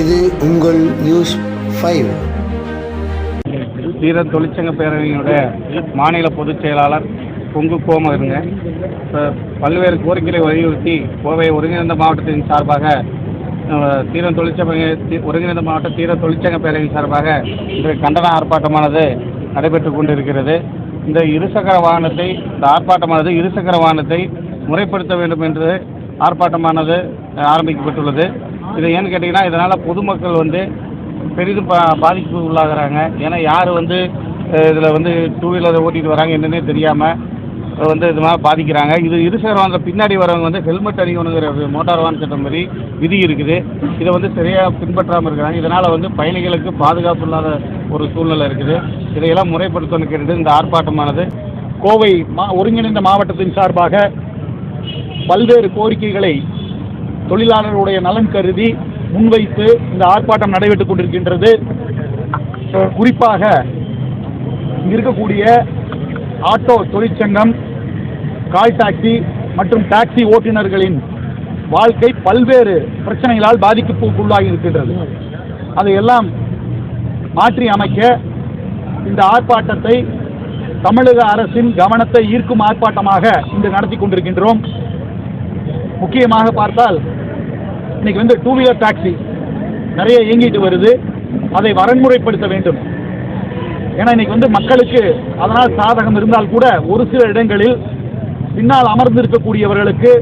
இது உங்கள் news five தீர தொழிற்சங்க பேரவையினுடைய மாநில பொதுச் செயலாளர் பொங்கு கோமருங்க இப்போ பல்வேறு கோரிக்கைகளை வலியுறுத்தி கோவை ஒருங்கிணைந்த மாவட்டத்தின் சார்பாக தீர தொழிற்சங்க ஒருங்கிணைந்த மாவட்ட தீர தொழிற்சங்க பேரவையின் சார்பாக இன்றைய கண்டன ஆர்ப்பாட்டமானது நடைபெற்று கொண்டிருக்கிறது. இந்த இருசக்கர வாகனத்தை இந்த ஆர்ப்பாட்டமானது இருசக்கர வாகனத்தை முறைப்படுத்த வேண்டும் என்று ஆர்ப்பாட்டமானது ஆரம்பிக்கப்பட்டுள்ளது. இது ஏன்னு கேட்டிங்கன்னா இதனால் பொதுமக்கள் வந்து பெரிதும் பா பாதிப்பு உள்ளாகிறாங்க. ஏன்னா யார் வந்து இதில் வந்து டூ வீலரை ஓட்டிகிட்டு வராங்க என்னன்னே தெரியாமல் வந்து இது மாதிரி பாதிக்கிறாங்க. இது இருசக்கர வாங்க பின்னாடி வரவங்க வந்து ஹெல்மெட் அணியணுங்கிற ஒரு மோட்டார் வாகன சட்டம் மாதிரி விதி இருக்குது. இதை வந்து சரியாக பின்பற்றாமல் இருக்கிறாங்க. இதனால் வந்து பயணிகளுக்கு பாதுகாப்பு இல்லாத ஒரு சூழ்நிலை இருக்குது. இதையெல்லாம் முறைப்படுத்தணும்னு கேட்டுட்டு இந்த ஆர்ப்பாட்டமானது கோவை மா ஒருங்கிணைந்த மாவட்டத்தின் சார்பாக பல்வேறு கோரிக்கைகளை தொழிலாளர்களுடைய நலன் கருதி முன்வைத்து இந்த ஆர்ப்பாட்டம் நடைபெற்றுக் கொண்டிருக்கின்றது. குறிப்பாக இருக்கக்கூடிய ஆட்டோ தொழிற்சங்கம் கால் டாக்ஸி மற்றும் டாக்ஸி ஓட்டுநர்களின் வாழ்க்கை பல்வேறு பிரச்சனைகளால் பாதிப்புக்குள்ளாகி இருக்கின்றது. அதையெல்லாம் மாற்றி அமைக்க இந்த ஆர்ப்பாட்டத்தை தமிழக அரசின் கவனத்தை ஈர்க்கும் ஆர்ப்பாட்டமாக இன்று நடத்தி கொண்டிருக்கின்றோம். முக்கியமாக பார்த்தால் இன்னைக்கு வந்து டூ வீலர் டாக்ஸி நிறைய இயங்கிட்டு வருது. அதை வரன்முறைப்படுத்த வேண்டும். ஏன்னா இன்னைக்கு வந்து மக்களுக்கு அதனால் சாதகம் இருந்தால் கூட ஒரு சில இடங்களில் பின்னால் அமர்ந்திருக்கக்கூடியவர்களுக்கு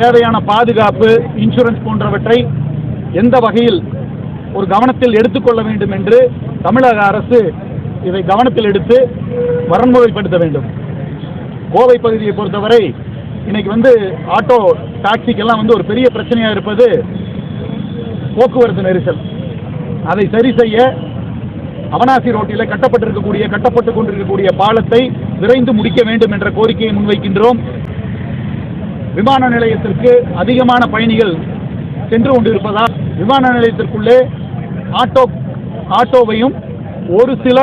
தேவையான பாதுகாப்பு இன்சூரன்ஸ் போன்றவற்றை எந்த வகையில் ஒரு கவனத்தில் எடுத்துக்கொள்ள வேண்டும் என்று தமிழக அரசு இதை கவனத்தில் எடுத்து வரன்முறைப்படுத்த வேண்டும். கோவை பகுதியை பொறுத்தவரை இன்னைக்கு வந்து ஆட்டோ டாக்ஸிக்கெல்லாம் வந்து ஒரு பெரிய பிரச்சனையாக இருப்பது போக்குவரத்து நெரிசல். அதை சரி செய்ய அவனாசி ரோட்டில் கட்டப்பட்டிருக்கக்கூடிய கட்டப்பட்டு கொண்டிருக்கக்கூடிய பாலத்தை விரைந்து முடிக்க வேண்டும் என்ற கோரிக்கையை முன்வைக்கின்றோம். விமான நிலையத்திற்கு அதிகமான பயணிகள் சென்று கொண்டிருப்பதால் விமான நிலையத்திற்குள்ளே ஆட்டோ ஆட்டோவையும் ஒரு சில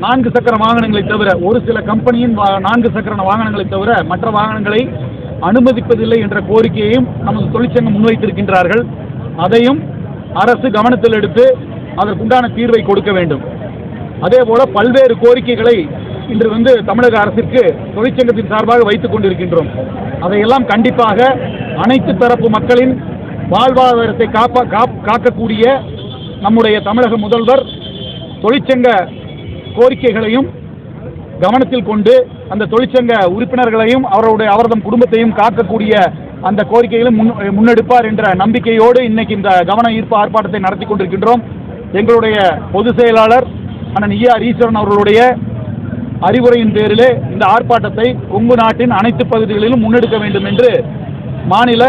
நான்கு சக்கர வாகனங்களை தவிர ஒரு சில கம்பெனியின் நான்கு சக்கர வாகனங்களை தவிர மற்ற வாகனங்களை அனுமதிப்பதில்லை என்ற கோரிக்கையையும் நமது தொழிற்சங்கம் முன்வைத்திருக்கின்றார்கள். அதையும் அரசு கவனத்தில் எடுத்து அதற்குண்டான தீர்வை கொடுக்க வேண்டும். அதே போல பல்வேறு கோரிக்கைகளை இன்று வந்து தமிழக அரசிற்கு தொழிற்சங்கத்தின் சார்பாக வைத்துக் கொண்டிருக்கின்றோம். அதையெல்லாம் கண்டிப்பாக அனைத்து தரப்பு மக்களின் வாழ்வாதாரத்தை காப்பா காக்கக்கூடிய நம்முடைய தமிழக முதல்வர் தொழிற்சங்க கோரிக்கைகளையும் கவனத்தில் கொண்டு அந்த தொழிற்சங்க உறுப்பினர்களையும் அவருடைய அவர்தம் குடும்பத்தையும் காக்கக்கூடிய அந்த கோரிக்கைகளும் முன் முன்னெடுப்பார் என்ற நம்பிக்கையோடு இன்னைக்கு இந்த கவன ஈர்ப்பு ஆர்ப்பாட்டத்தை நடத்தி கொண்டிருக்கின்றோம். எங்களுடைய பொதுச் செயலாளர் அண்ணன் ஈஆர் ஈஸ்வரன் அவர்களுடைய அறிவுரையின் பேரிலே இந்த ஆர்ப்பாட்டத்தை கொங்கு நாட்டின் அனைத்து பகுதிகளிலும் முன்னெடுக்க வேண்டும் என்று மாநில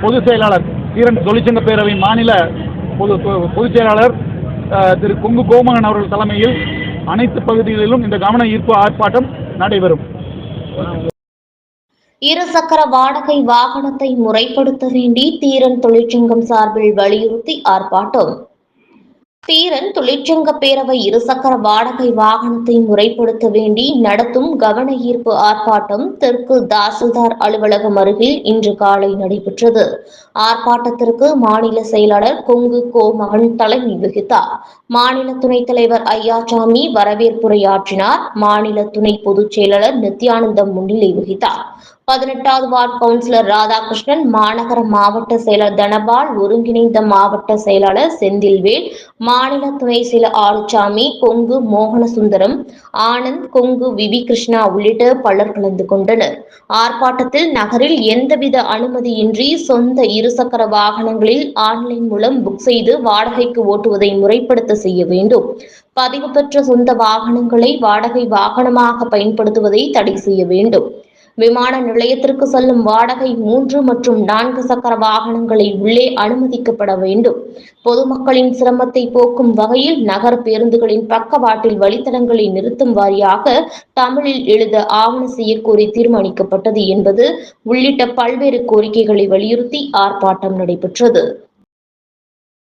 பொதுச் செயலாளர் ஈரன் தொழிற்சங்க பேரவையின் மாநில பொது பொ- பொதுச் செயலாளர் திரு கொங்கு கோமகன் அவர்கள் தலைமையில் அனைத்து பகுதிகளிலும் இந்த கவன ஈர்ப்பு ஆர்ப்பாட்டம் நடைபெறும். இருசக்கர வாடகை வாகனத்தை முறைப்படுத்த வேண்டி தீரன் தொழிற்சங்கம் சார்பில் வலியுறுத்தி ஆர்ப்பாட்டம். தீரன் தொழிற்சங்க பேரவை இருசக்கர வாடகை வாகனத்தை முறைப்படுத்த வேண்டி நடத்தும் கவன ஈர்ப்பு ஆர்ப்பாட்டம் தெற்கு தாசில்தார் அலுவலகம் அருகில் இன்று காலை நடைபெற்றது. ஆர்ப்பாட்டத்திற்கு மாநில செயலாளர் கொங்கு கோமகன் தலைமை வகித்தார். மாநில துணைத் தலைவர் ஐயாசாமி வரவேற்புரையாற்றினார். மாநில துணை பொதுச் செயலாளர் நித்யானந்தம் முன்னிலை வகித்தார். பதினெட்டாவது வார்டு கவுன்சிலர் ராதாகிருஷ்ணன் மாநகர மாவட்ட செயலர் தனபால் ஒருங்கிணைந்த மாவட்ட செயலாளர் செந்தில்வேல் மாநில துணை செயலர் ஆளுச்சாமி கொங்கு மோகனசுந்தரம் ஆனந்த் கொங்கு விவி கிருஷ்ணா உள்ளிட்ட பலர் கலந்து கொண்டனர். ஆர்ப்பாட்டத்தில் நகரில் எந்தவித அனுமதியின்றி சொந்த இருசக்கர வாகனங்களில் ஆன்லைன் மூலம் புக் செய்து வாடகைக்கு ஓட்டுவதை முறைப்படுத்த செய்ய வேண்டும். பதிவு பெற்ற சொந்த வாகனங்களை வாடகை வாகனமாக பயன்படுத்துவதை தடை செய்ய வேண்டும். விமான நிலையத்திற்கு செல்லும் வாடகை மூன்று மற்றும் நான்கு சக்கர வாகனங்களை உள்ளே அனுமதிக்கப்பட வேண்டும். பொதுமக்களின் சிரமத்தை போக்கும் வகையில் நகர பேருந்துகளின் பக்கவாட்டில் வழித்தடங்களை நிறுத்தும் வாரியாக தமிழில் எழுத ஆவண செய்யக்கோரி தீர்மானிக்கப்பட்டது என்பது உள்ளிட்ட பல்வேறு கோரிக்கைகளை வலியுறுத்தி ஆர்ப்பாட்டம் நடைபெற்றது.